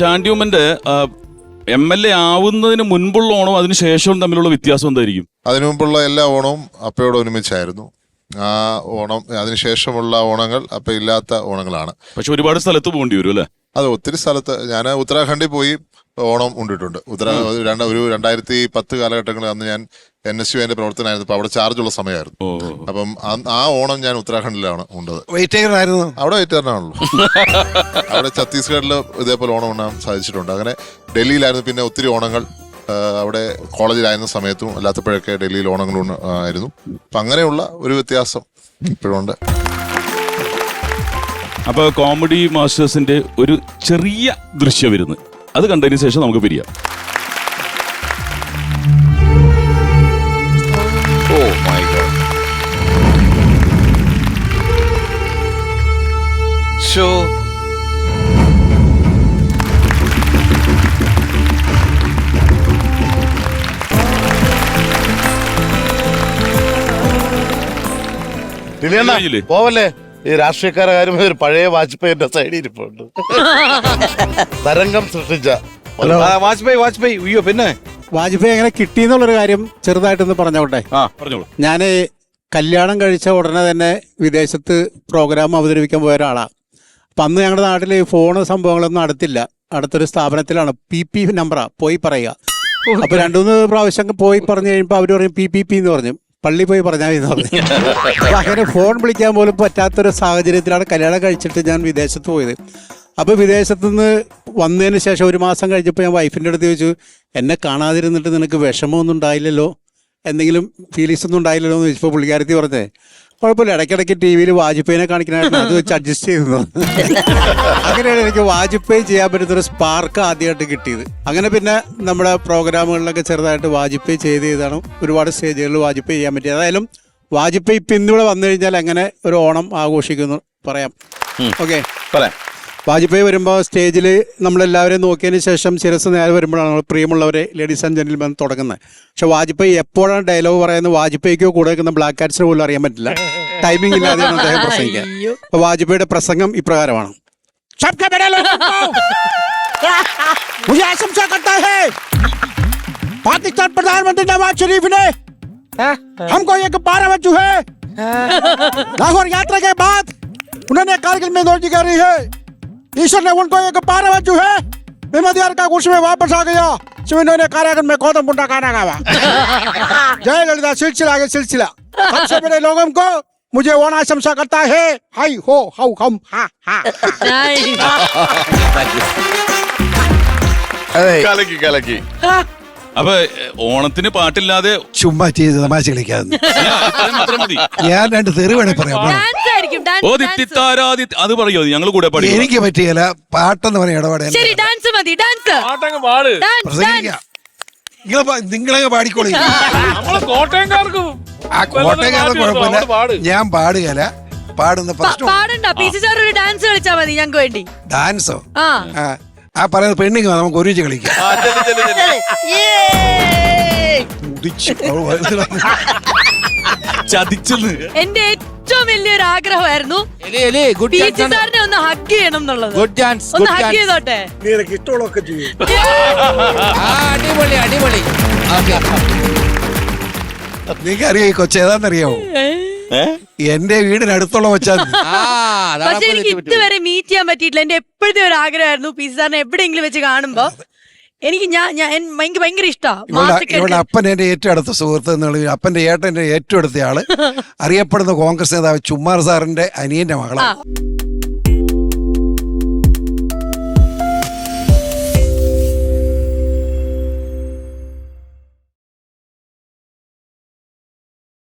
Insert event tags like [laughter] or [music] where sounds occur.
ചാണ്ടിയുമ്മന്റെ M L A ആവുന്നതിന് മുൻപുള്ള ഓണവും അതിന് ശേഷവും തമ്മിലുള്ള വ്യത്യാസം എന്തായിരിക്കും? അതിനു മുമ്പുള്ള എല്ലാ ഓണവും അപ്പയോട് ഒരുമിച്ചായിരുന്നു. ആ ഓണം അതിനുശേഷമുള്ള ഓണങ്ങൾ അപ്പ ഇല്ലാത്ത ഓണങ്ങളാണ്. പക്ഷെ ഒരുപാട് സ്ഥലത്ത് പോകേണ്ടി വരും അല്ലേ? അത് ഒത്തിരി സ്ഥലത്ത് ഞാൻ ഉത്തരാഖണ്ഡിൽ പോയി ഓണം ഉണ്ടിട്ടുണ്ട്. ഉത്തര രണ്ട് ഒരു രണ്ടായിരത്തി പത്ത് കാലഘട്ടങ്ങളിൽ അന്ന് ഞാൻ എൻ എസ് യു എന്റെ പ്രവർത്തനമായിരുന്നു അപ്പൊ അവിടെ ചാർജുള്ള സമയമായിരുന്നു. അപ്പം ആ- ഓണം ഞാൻ ഉത്തരാഖണ്ഡിലാണ് ഉണ്ടത്. അവിടെ വൈറ്റേറിനാണല്ലോ [laughs] അവിടെ ഛത്തീസ്ഗഡിൽ ഇതേപോലെ ഓണം ഉണ്ണാൻ സാധിച്ചിട്ടുണ്ട്. അങ്ങനെ ഡൽഹിയിലായിരുന്നു പിന്നെ ഒത്തിരി ഓണങ്ങൾ അവിടെ കോളേജിലായിരുന്ന സമയത്തും അല്ലാത്തപ്പോഴൊക്കെ ഡൽഹിയിൽ ഓണങ്ങൾ ആയിരുന്നു. അപ്പൊ അങ്ങനെയുള്ള ഒരു വ്യത്യാസം ഇപ്പോഴുണ്ട്. അപ്പൊ കോമഡി മാസ്റ്റേഴ്സിന്റെ ഒരു ചെറിയ ദൃശ്യം വരുന്നു അത് കണ്ടതിന് ശേഷം നമുക്ക് പിരിയാം. Oh my god. ഷോ പോവല്ലേ? ഈ രാഷ്ട്രീയക്കാരെ ഒരു പഴയ വാജ്പേയിന്റെ സൈഡിൽ ഇരിപ്പുണ്ട്. തരംഗം സൃഷ്ടിച്ച വാജ്പേയി വാജ്പേയി അയ്യോ പിന്നെ? വാജ്പേയി എങ്ങനെ കിട്ടിയെന്നുള്ളൊരു കാര്യം ചെറുതായിട്ടൊന്ന് പറഞ്ഞോട്ടെ. ആ പറഞ്ഞോളൂ. ഞാൻ കല്യാണം കഴിച്ച ഉടനെ തന്നെ വിദേശത്ത് പ്രോഗ്രാം അവതരിപ്പിക്കാൻ പോയ ഒരാളാണ് അപ്പം അന്ന് ഞങ്ങളുടെ നാട്ടിൽ ഫോണ് സംഭവങ്ങളൊന്നും അടുത്തില്ല. അടുത്തൊരു സ്ഥാപനത്തിലാണ്. പി പി നമ്പറാ പോയി പറയുക. അപ്പൊ രണ്ടുമൂന്ന് പ്രാവശ്യം പോയി പറഞ്ഞു കഴിയുമ്പോൾ അവർ പറയും പി പി പി എന്ന് പറഞ്ഞു. പള്ളി പോയി പറഞ്ഞാൽ മതി പറഞ്ഞു. അങ്ങനെ ഫോൺ വിളിക്കാൻ പോലും പറ്റാത്തൊരു സാഹചര്യത്തിലാണ് കല്യാണം കഴിച്ചിട്ട് ഞാൻ വിദേശത്ത് പോയത്. അപ്പോൾ വിദേശത്തു നിന്ന് വന്നതിന് ശേഷം ഒരു മാസം കഴിഞ്ഞപ്പോൾ ഞാൻ വൈഫിന്റെ അടുത്ത് ചോദിച്ചു എന്നെ കാണാതിരുന്നിട്ട് നിനക്ക് വിഷമമൊന്നും ഉണ്ടായില്ലല്ലോ? എന്തെങ്കിലും ഫീലിങ്സ് ഒന്നും ഉണ്ടായില്ലല്ലോ? എന്ന് ചോദിച്ചപ്പോൾ പുള്ളിക്കാരത്തി പറഞ്ഞേ കുഴപ്പമില്ല. ഇടയ്ക്കിടയ്ക്ക് ടി വിയിൽ വാജ്പേയിനെ കാണിക്കണായിരുന്നു അത് വെച്ച് അഡ്ജസ്റ്റ് ചെയ്തു അങ്ങനെയാണ് എനിക്ക് വാജ്പേയി ചെയ്യാൻ പറ്റുന്ന ഒരു സ്പാർക്ക് ആദ്യമായിട്ട് കിട്ടിയത്. അങ്ങനെ പിന്നെ നമ്മുടെ പ്രോഗ്രാമുകളിലൊക്കെ ചെറുതായിട്ട് വാജ്പേയി ചെയ്ത് ചെയ്താണ് ഒരുപാട് സ്റ്റേജുകളിൽ വാജ്പേയി ചെയ്യാൻ പറ്റിയത്. ഏതായാലും വാജ്പേയി ഇപ്പം ഇന്നിവിടെ വന്നു കഴിഞ്ഞാൽ എങ്ങനെ ഒരു ഓണം ആഘോഷിക്കുന്നു പറയാം. ഓക്കെ പറയാം. വാജ്പേയി വരുമ്പോൾ സ്റ്റേജിൽ നമ്മളെല്ലാവരെയും നോക്കിയതിന് ശേഷം ശിരസ് നേരെ വരുമ്പോഴാണ് നമ്മൾ പ്രിയമുള്ളവരെ ലേഡീസ് ആൻഡ് ജെന്റിൽമെൻ തുടങ്ങുന്നത് പക്ഷെ വാജ്പേയി എപ്പോഴാണ് ഡയലോഗ് പറയുന്നത് വാജ്പേയിക്കോ കൂടെ നിൽക്കുന്ന ബ്ലാക്ക് കാറ്റ്സിന് പോലും അറിയാൻ പറ്റില്ല ടൈമിംഗ് ഇല്ലാതെയാണ് അദ്ദേഹം [laughs] പ്രസംഗിക്കുക അപ്പോൾ വാജ്പേയിയുടെ പ്രസംഗം ഇപ്രകാരമാണ് सबके बड़े लोगों को मुझे आशंसा करता है पाकिस्तान प्रधानमंत्री नवाज शरीफ ने हमको एक बारह बज चुके लाहौर यात्रा के बाद उन्होंने कारगिल में नौकरी करी है ईश्वर ने उनको एक बारह बज चुके मैं मध्यार का कुर्सी में वापस आ गया सिर्फ इन्होंने कारागृह में गौतम बुंडा खाना खावा जय ललिता सिलसिला आगे सिलसिला सबसे बड़े लोगों को मुझे वो आशंसा करता है हाई हो हाउ हम हा हा അതെ കലക്കി കലക്കി അപ്പൊ എ, ഓണത്തിന് പാട്ടില്ലാതെ ചുമ്മാ ചെയ്ത് തമാശ കളിക്കാതെ ഇത്രയും മാത്രം മതി ഞാൻ രണ്ട് തെറി വേണേ പറയാം അത് പറയോ ഞങ്ങൾ കൂടെ പാടി എനിക്ക് പറ്റിയല്ല പാട്ടെന്ന് പറഞ്ഞ ഇടപാട് ശരി ഡാൻസ് മതി ഡാൻസ് പാട്ടങ്ങ് പാട്. ഡാൻസ് നിങ്ങളെ പാടിക്കോളി. കോട്ടയംകാർക്ക് ആ കുഴപ്പമില്ല. ഞാൻ പാടുകയല്ല. പാടുന്ന പാടണ്ട പി സി സാർ ഒരു ഡാൻസ് കളിച്ചാ മതി ഞങ്ങൾക്ക് വേണ്ടി. ഡാൻസോ ആ. ആ പറയുന്നത് പെണ്ണിങ് നമുക്ക് ഒരുമിച്ച് കളിക്കാം. [laughs] ചതിച്ചെന്ന്. എന്റെ ഏറ്റവും വലിയൊരു ആഗ്രഹമായിരുന്നു. ഗുഡ് പി സി സാറിനെ ഒന്ന് ഹഗ് ചെയ്യണം എന്നുള്ളത്. ഗുഡ് ചാൻസ് ഒന്ന് ഹഗ് ചെയ്തോട്ടെ. നിനക്ക് ഇഷ്ടമുള്ളതൊക്കെ ചെയ്യും. അടിപൊളി അടിപൊളി. നിങ്ങൾക്ക് അറിയാം ഈ കൊച്ചു ഏതാണെന്നറിയാമോ ഏ? എന്റെ വീടിനടുത്തുള്ള കൊച്ചാ പക്ഷെ എനിക്ക് ഇതുവരെ മീറ്റ് ചെയ്യാൻ പറ്റിയിട്ടില്ല. എന്റെ എപ്പോഴത്തെ ഒരു ആഗ്രഹമായിരുന്നു പി സി സാറിനെ എവിടെയെങ്കിലും വെച്ച് കാണുമ്പോ. എനിക്ക് ഞാൻ ഞാൻ എൻ- എനിക്ക് ഭയങ്കര ഇവളുടെ ഇവളുടെ അപ്പൻ എന്റെ ഏറ്റവും അടുത്ത സുഹൃത്ത് എന്നുള്ള അപ്പന്റെ ഏട്ടന്റെ ഏറ്റവും അടുത്ത ആൾ. [laughs] അറിയപ്പെടുന്ന കോൺഗ്രസ് നേതാവ് ചുമ്മാർ സാറിന്റെ അനിയന്റെ മകളാണ്.